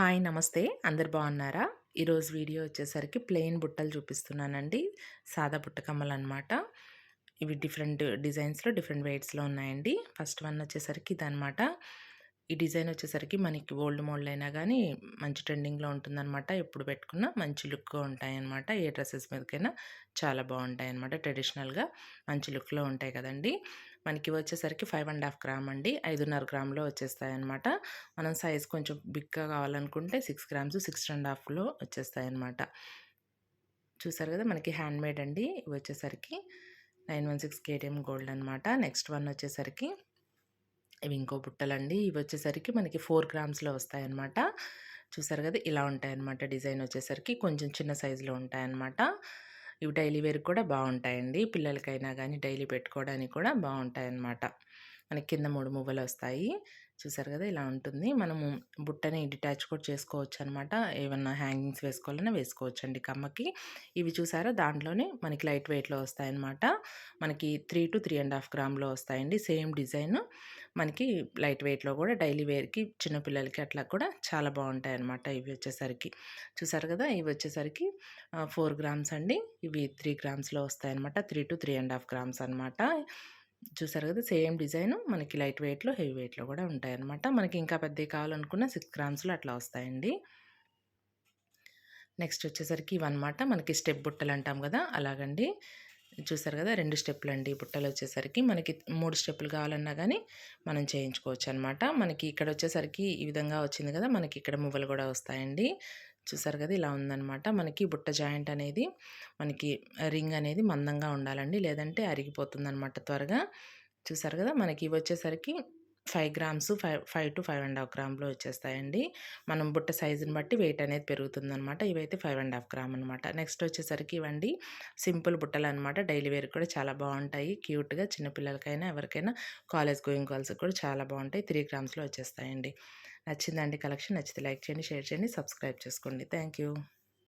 Hi నమస్తే అందరు బాగున్నారా? ఈరోజు వీడియో వచ్చేసరికి ప్లెయిన్ బుట్టలు చూపిస్తున్నానండి. సాదా బుట్టకమ్మలు అనమాట ఇవి డిఫరెంట్ డిజైన్స్లో డిఫరెంట్ వెయిట్స్లో ఉన్నాయండి. ఫస్ట్ వన్ వచ్చేసరికి ఇదనమాట ఈ డిజైన్ వచ్చేసరికి మనకి ఓల్డ్ మోడల్ అయినా కానీ మంచి ట్రెండింగ్లో ఉంటుందన్నమాట. ఎప్పుడు పెట్టుకున్నా మంచి లుక్గా ఉంటాయన్నమాట. ఏ డ్రెస్సెస్ మీదకైనా చాలా బాగుంటాయి అనమాట ట్రెడిషనల్గా మంచి లుక్లో ఉంటాయి కదండి. మనకి వచ్చేసరికి ఫైవ్ అండ్ హాఫ్ గ్రామ్ అండి. ఐదున్నర గ్రామ్లో వచ్చేస్తాయి అనమాట మనం సైజ్ కొంచెం బిగ్గా కావాలనుకుంటే సిక్స్ గ్రామ్స్ సిక్స్ అండ్ హాఫ్లో వచ్చేస్తాయి అనమాట చూసారు కదా మనకి హ్యాండ్ మేడ్ అండి. ఇవి వచ్చేసరికి nine one six KTM gold అనమాట నెక్స్ట్ వన్ వచ్చేసరికి ఇవి ఇంకో బుట్టలండి. ఇవి వచ్చేసరికి మనకి ఫోర్ గ్రామ్స్లో వస్తాయన్నమాట. చూసారు కదా ఇలా ఉంటాయన్నమాట డిజైన్ వచ్చేసరికి. కొంచెం చిన్న సైజులో ఉంటాయన్నమాట. ఇవి డైలీ వేర్ కూడా బాగుంటాయండి పిల్లలకైనా కానీ డైలీ పెట్టుకోవడానికి కూడా బాగుంటాయి అన్నమాట మనకి కింద మూడు మువ్వలు వస్తాయి. చూసారు కదా! ఇలా ఉంటుంది. మనము బుట్టని డిటాచ్ కూడా చేసుకోవచ్చు అనమాట ఏమన్నా హ్యాంగింగ్స్ వేసుకోవాలన్నా వేసుకోవచ్చు అండి కమ్మకి. ఇవి చూసారా? దాంట్లోనే మనకి లైట్ వెయిట్లో వస్తాయన్నమాట మనకి three two three and half గ్రామ్లో వస్తాయండి. Same design. మనకి లైట్ వెయిట్లో కూడా డైలీ వేర్కి చిన్నపిల్లలకి అట్లా కూడా చాలా బాగుంటాయి అనమాట ఇవి వచ్చేసరికి. చూసారు కదా! ఇవి వచ్చేసరికి ఫోర్ గ్రామ్స్ అండి. ఇవి త్రీ గ్రామ్స్లో వస్తాయన్నమాట three two three and half grams అనమాట. చూసారు కదా! సేమ్ డిజైన్ మనకి లైట్ వెయిట్లో హెవీ వెయిట్లో కూడా ఉంటాయన్నమాట. మనకి ఇంకా పెద్దవి కావాలనుకున్న సిక్స్ గ్రామ్స్లో అట్లా వస్తాయండి. నెక్స్ట్ వచ్చేసరికి ఇవన్నమాట. మనకి స్టెప్ బుట్టలు అంటాం కదా! అలాగండి. చూసారు కదా! రెండు స్టెప్పులు అండి బుట్టలు వచ్చేసరికి. మనకి మూడు స్టెప్పులు కావాలన్నా కానీ మనం చేయించుకోవచ్చు అనమాట మనకి ఇక్కడ వచ్చేసరికి ఈ విధంగా వచ్చింది కదా! మనకి ఇక్కడ మువ్వలు కూడా వస్తాయండి. చూసారు కదా! ఇలా ఉందనమాట మనకి బుట్ట జాయింట్ అనేది మనకి రింగ్ అనేది మందంగా ఉండాలండి. లేదంటే అరిగిపోతుంది అనమాట త్వరగా. చూసారు కదా! మనకి ఇవి వచ్చేసరికి five grams five five two five and half గ్రామ్లో వచ్చేస్తాయండి. మనం బుట్ట సైజుని బట్టి వెయిట్ అనేది పెరుగుతుంది అనమాట ఇవైతే ఫైవ్ అండ్ హాఫ్ గ్రామ్ అనమాట నెక్స్ట్ వచ్చేసరికి ఇవ్వండి సింపుల్ బుట్టలు అనమాట డైలీ వేర్ కూడా చాలా బాగుంటాయి. క్యూట్గా చిన్నపిల్లలకైనా ఎవరికైనా కాలేజ్ గోయింగ్ గర్ల్స్ కూడా చాలా బాగుంటాయి. త్రీ గ్రామ్స్లో వచ్చేస్తాయండి. నచ్చిందండి కలెక్షన్ నచ్చితే లైక్ చేయండి షేర్ చేయండి సబ్స్క్రైబ్ చేసుకోండి. Thank you.